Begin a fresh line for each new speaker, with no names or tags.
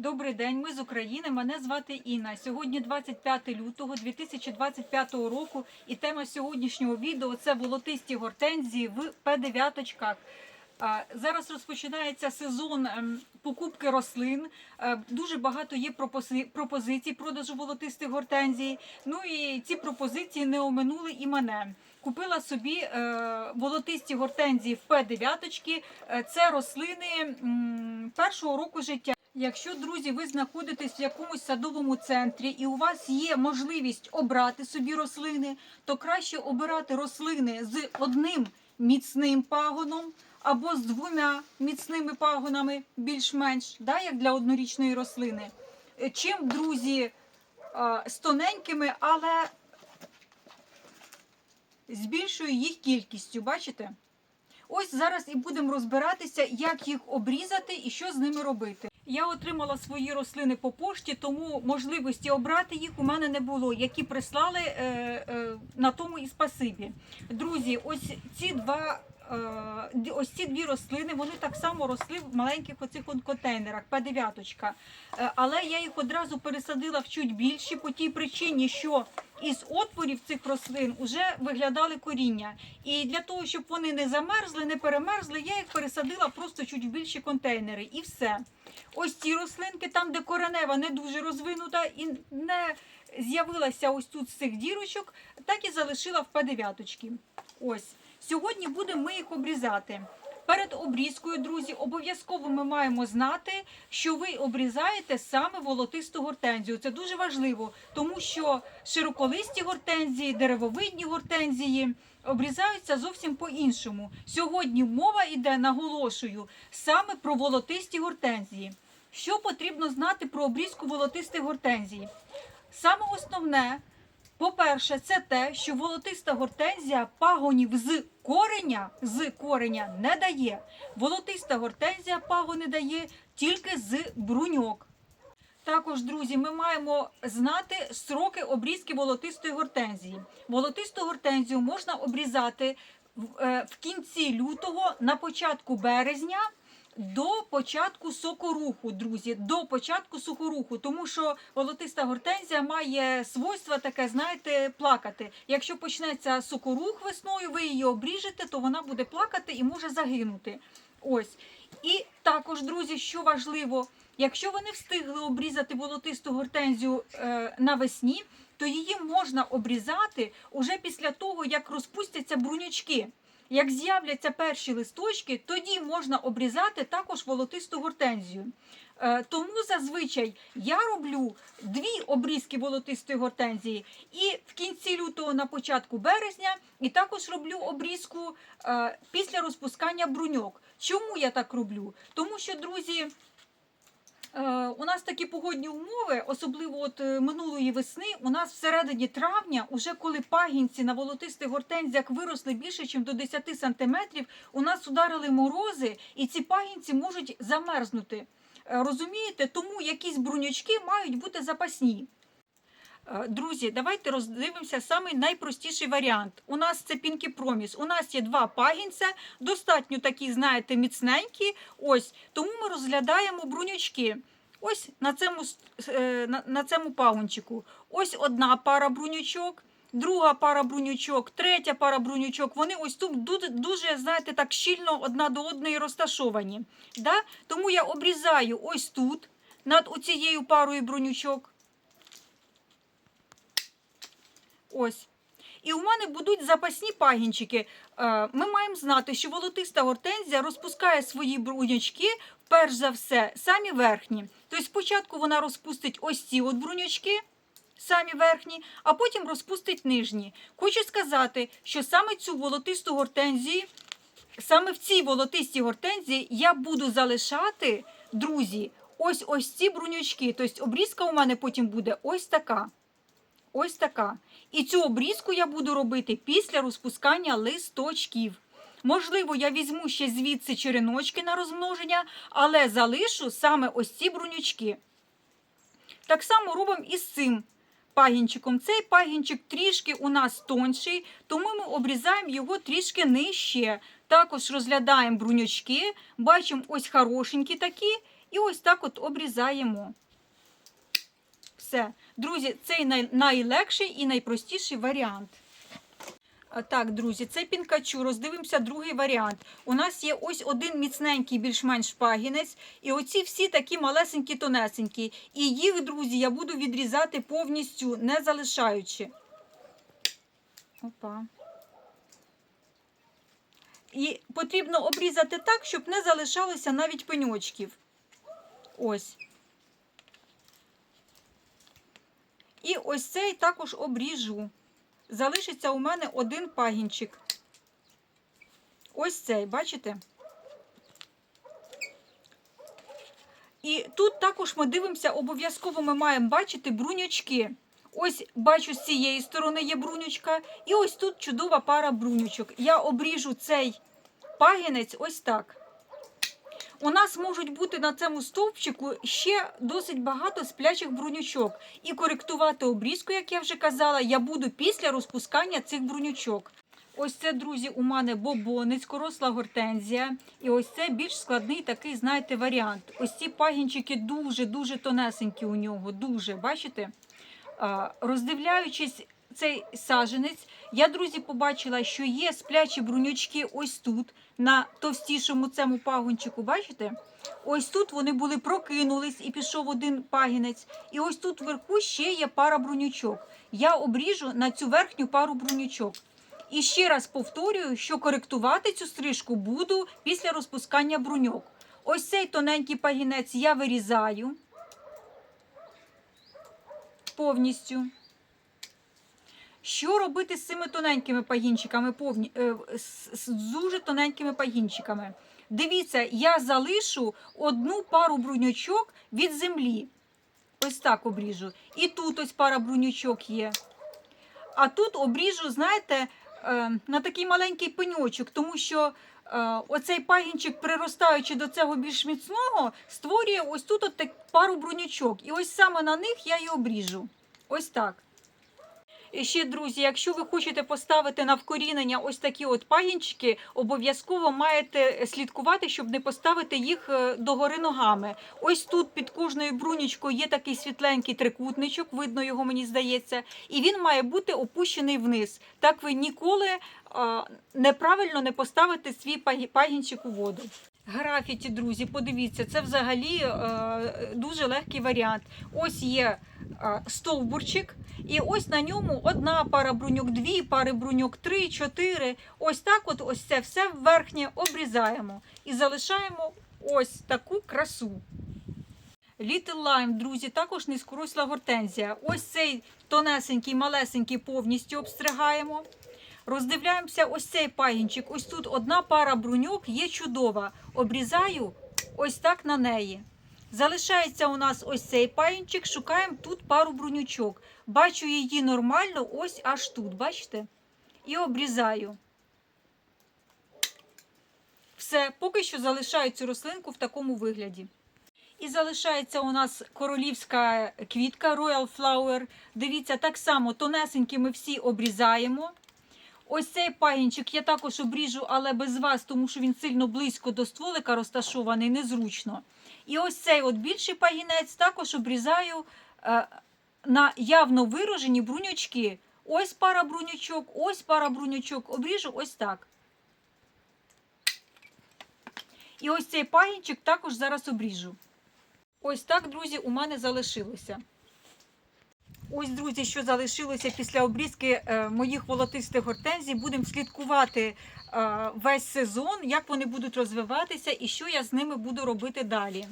Добрий день, ми з України. Мене звати Інна. Сьогодні 25 лютого 2025 року. І тема сьогоднішнього відео це волотисті гортензії в П9. Зараз розпочинається сезон ем, покупки рослин. Е, Дуже багато є пропозицій продажу волотистих гортензій. Ну і ці пропозиції не оминули і мене. Купила собі е, волотисті гортензії в П9. Е, Це рослини першого року життя. Якщо, друзі, ви знаходитесь в якомусь садовому центрі і у вас є можливість обрати собі рослини, то краще обирати рослини з одним міцним пагоном або з двома міцними пагонами, більш-менш, да, як для однорічної рослини, чим, друзі, е, з тоненькими, але з більшою їх кількістю. Бачите? Ось зараз і будемо розбиратися, як їх обрізати і що з ними робити. Я отримала свої рослини по пошті, тому можливості обрати їх у мене не було, які прислали е, е, на тому і спасибі. Друзі, ось ці два. Е, Ось ці дві рослини, вони так само росли в маленьких оцих контейнерах, П9. Е, Але я їх одразу пересадила в чуть більші по тій причині, що із отворів цих рослин вже виглядали коріння. І для того, щоб вони не замерзли, не перемерзли, я їх пересадила просто чуть більші контейнери. І все. Ось ці рослинки, там, де коренева не дуже розвинута і не з'явилася ось тут з цих дірочок, так і залишила в П9. Ось. Сьогодні будемо ми їх обрізати. Перед обрізкою, друзі, обов'язково ми маємо знати, що ви обрізаєте саме волотисту гортензію. Це дуже важливо, тому що широколисті гортензії, деревовидні гортензії обрізаються зовсім по-іншому. Сьогодні мова йде, наголошую, саме про волотисті гортензії. Що потрібно знати про обрізку волотистих гортензій? Саме основне, по-перше, це те, що волотиста гортензія пагонів з кореня, з кореня не дає. Волотиста гортензія пагони дає тільки з бруньок. Також, друзі, ми маємо знати строки обрізки волотистої гортензії. Волотисту гортензію можна обрізати в, е, в кінці лютого, на початку березня. До початку сокоруху, друзі, до початку сокоруху, тому що волотиста гортензія має свойство таке, знаєте, плакати. Якщо почнеться сокорух весною, ви її обріжете, то вона буде плакати і може загинути. Ось. І також, друзі, що важливо, якщо ви не встигли обрізати волотисту гортензію е, навесні, то її можна обрізати уже після того, як розпустяться брунючки. Як з'являться перші листочки, тоді можна обрізати також волотисту гортензію. Е, Тому зазвичай я роблю дві обрізки волотистої гортензії і в кінці лютого на початку березня, і також роблю обрізку е, після розпускання бруньок. Чому я так роблю? Тому що, друзі, У нас такі погодні умови, особливо от е, минулої весни, у нас всередині травня, уже коли пагінці на волотистих гортензіях виросли більше, ніж до 10 сантиметрів, у нас ударили морози, і ці пагінці можуть замерзнути. Е, Розумієте, тому якісь брунячки мають бути запасні. Е, Друзі, давайте роздивимося самий найпростіший варіант. У нас це Pinky Promise. У нас є два пагінця, достатньо такі, знаєте, міцненькі. Ось тому ми розглядаємо брунючки. Ось на цьому, е, на цьому пагончику. Ось одна пара брунючок, друга пара брунючок, третя пара брунючок. Вони ось тут дуже, дуже знаєте, так щільно одна до одної розташовані. Да? Тому я обрізаю ось тут, над оцією парою брунючок. Ось. І у мене будуть запасні пагінчики. Е, Ми маємо знати, що волотиста гортензія розпускає свої брунячки, перш за все, самі верхні. Тобто спочатку вона розпустить ось ці от брунячки, самі верхні, а потім розпустить нижні. Хочу сказати, що саме цю волотисту гортензію, саме в цій волотистій гортензії я буду залишати, друзі, ось ось ці брунячки. Тобто обрізка у мене потім буде ось така. Ось така. І цю обрізку я буду робити після розпускання листочків. Можливо, я візьму ще звідси череночки на розмноження, але залишу саме ось ці брунючки. Так само робимо і з цим пагінчиком. Цей пагінчик трішки у нас тонший, тому ми обрізаємо його трішки нижче. Також розглядаємо брунючки, бачимо ось хорошенькі такі І ось так от обрізаємо. Все. Друзі, це най- найлегший і найпростіший варіант. Так, друзі, це пінкачу. Роздивимося другий варіант. У нас є ось один міцненький, більш-менш пагінець, і оці всі такі малесенькі, тонесенькі. І їх, друзі, я буду відрізати повністю, не залишаючи. Опа. І потрібно обрізати так, щоб не залишалося навіть пеньочків. Ось. І ось цей також обріжу. Залишиться у мене один пагінчик. Ось цей, бачите? І тут також ми дивимося, обов'язково ми маємо бачити бруньочки. Ось бачу, з цієї сторони є брунючка, і ось тут чудова пара брунючок. Я обріжу цей пагінець ось так. У нас можуть бути на цьому стовпчику ще досить багато сплячих брунючок. І коректувати обрізку, як я вже казала, я буду після розпускання цих брунючок. Ось це, друзі, у мене бобонець, коросла гортензія. І ось це більш складний такий, знаєте, варіант. Ось ці пагінчики дуже-дуже тонесенькі у нього. Дуже, бачите? Роздивляючись цей саженець, я, друзі, побачила, що є сплячі брунючки ось тут, на товстішому цьому пагончику. Бачите? Ось тут вони були прокинулись і пішов один пагінець. І ось тут вверху ще є пара брунючок. Я обріжу на цю верхню пару брунючок. І ще раз повторюю, що коректувати цю стрижку буду після розпускання бруньок. Ось цей тоненький пагінець я вирізаю повністю. Що робити з цими тоненькими пагінчиками, повні, е, з, дуже тоненькими пагінчиками? Дивіться, я залишу одну пару бруньочок від землі. Ось так обріжу. І тут ось пара бруньочок є. А тут обріжу, знаєте, е, на такий маленький пеньочок, тому що е, оцей пагінчик, приростаючи до цього більш міцного, створює ось тут от пару бруньочок. І ось саме на них я і обріжу. Ось так. Ще, друзі, якщо ви хочете поставити на вкорінення ось такі от пагінчики, обов'язково маєте слідкувати, щоб не поставити їх е, догори ногами. Ось тут під кожною брунічкою є такий світленький трикутничок, видно його, мені здається, і він має бути опущений вниз. Так ви ніколи неправильно не поставите свій пагі- пагінчик у воду. Графіті, друзі, подивіться, це взагалі е, дуже легкий варіант. Ось є е, стовбурчик, і ось на ньому одна пара бруньок, дві пари бруньок, три, чотири. Ось так от ось це все верхнє обрізаємо і залишаємо ось таку красу. Little Lime, друзі, також низькоросла гортензія. Ось цей тонесенький, малесенький повністю обстригаємо. Роздивляємося ось цей пагінчик. Ось тут одна пара бруньок є чудова. Обрізаю ось так на неї. Залишається у нас ось цей пагінчик, шукаємо тут пару брунючок. Бачу її нормально, ось аж тут, бачите? І обрізаю. Все, поки що залишаю цю рослинку в такому вигляді. І залишається у нас королівська квітка Royal Flower. Дивіться, так само тонесенькі ми всі обрізаємо. Ось цей пагінчик я також обріжу, але без вас, тому що він сильно близько до стволика розташований, незручно. І ось цей от більший пагінець також обрізаю е, на явно виражені бруньочки. Ось пара бруньочок, ось пара бруньочок. Обріжу ось так. І ось цей пагінчик також зараз обріжу. Ось так, друзі, у мене залишилося. Ось, друзі, що залишилося після обрізки е, моїх волотистих гортензій. Будемо слідкувати е, весь сезон, як вони будуть розвиватися і що я з ними буду робити далі.